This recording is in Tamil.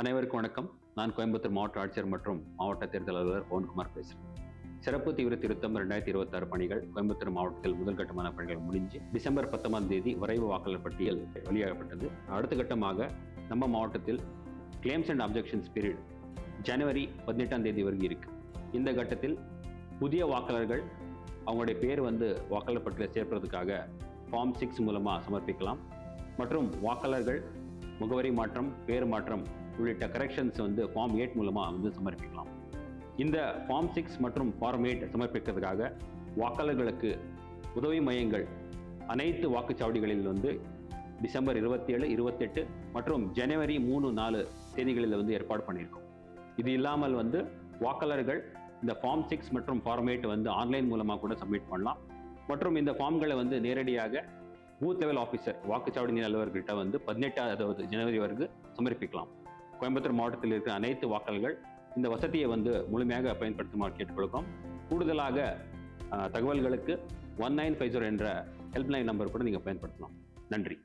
அனைவருக்கும் வணக்கம். நான் கோயம்புத்தூர் மாவட்ட ஆட்சியர் மற்றும் மாவட்ட தேர்தல் அலுவலர் பவன்குமார் பேசுகிறேன் சிறப்பு தீவிர திருத்தம் ரெண்டாயிரத்தி இருபத்தாறு பணிகள் கோயம்புத்தூர் மாவட்டத்தில் முதல்கட்டமான பணிகள் முடிஞ்சு டிசம்பர் பத்தொன்பதாம் தேதி வரைவு வாக்காளர் பட்டியல் வெளியாகப்பட்டது. அடுத்த கட்டமாக நம்ம மாவட்டத்தில் கிளைம்ஸ் அண்ட் அப்ஜெக்ஷன்ஸ் பீரியட் ஜனவரி பதினெட்டாம் தேதி வரைக்கும் இருக்கு. இந்த கட்டத்தில் புதிய வாக்காளர்கள் அவங்களுடைய பேர் வந்து வாக்காளர் பட்டியலில் சேர்ப்பதற்காக ஃபார்ம் சிக்ஸ் மூலமாக சமர்ப்பிக்கலாம். மற்றும் வாக்காளர்கள் முகவரி மாற்றம் பேர் மாற்றம் உள்ளிட்ட கரெக்ஷன்ஸ் வந்து ஃபார்ம் எயிட் மூலமாக வந்து சமர்ப்பிக்கலாம். இந்த ஃபார்ம் சிக்ஸ் மற்றும் ஃபார்ம் எயிட் சமர்ப்பிக்கிறதுக்காக வாக்காளர்களுக்கு உதவி மையங்கள் அனைத்து வாக்குச்சாவடிகளில் வந்து டிசம்பர் இருபத்தேழு இருபத்தெட்டு மற்றும் ஜனவரி மூணு நாலு தேதிகளில் வந்து ஏற்பாடு பண்ணியிருக்கோம். இது இல்லாமல் வந்து வாக்காளர்கள் இந்த ஃபார்ம் சிக்ஸ் மற்றும் ஃபார்ம் எயிட் வந்து ஆன்லைன் மூலமாக கூட சப்மிட் பண்ணலாம். மற்றும் இந்த ஃபார்ம்களை வந்து நேரடியாக பூத் லெவல் ஆஃபீஸர் வாக்குச்சாவடி நில அலுவலர்கிட்ட வந்து பதினெட்டாவது ஜனவரி வரைக்கும் சமர்ப்பிக்கலாம். கோயம்புத்தூர் மாவட்டத்தில் இருக்கிற அனைத்து வாக்காளர்கள் இந்த வசதியை வந்து முழுமையாக பயன்படுத்துமாறு கேட்டுக்கொள்கிறோம். கூடுதலாக தகவல்களுக்கு ஒன் நைன் ஃபைவ் ஜீரோ என்ற ஹெல்ப்லைன் நம்பர் கூட நீங்கள் பயன்படுத்தலாம். நன்றி.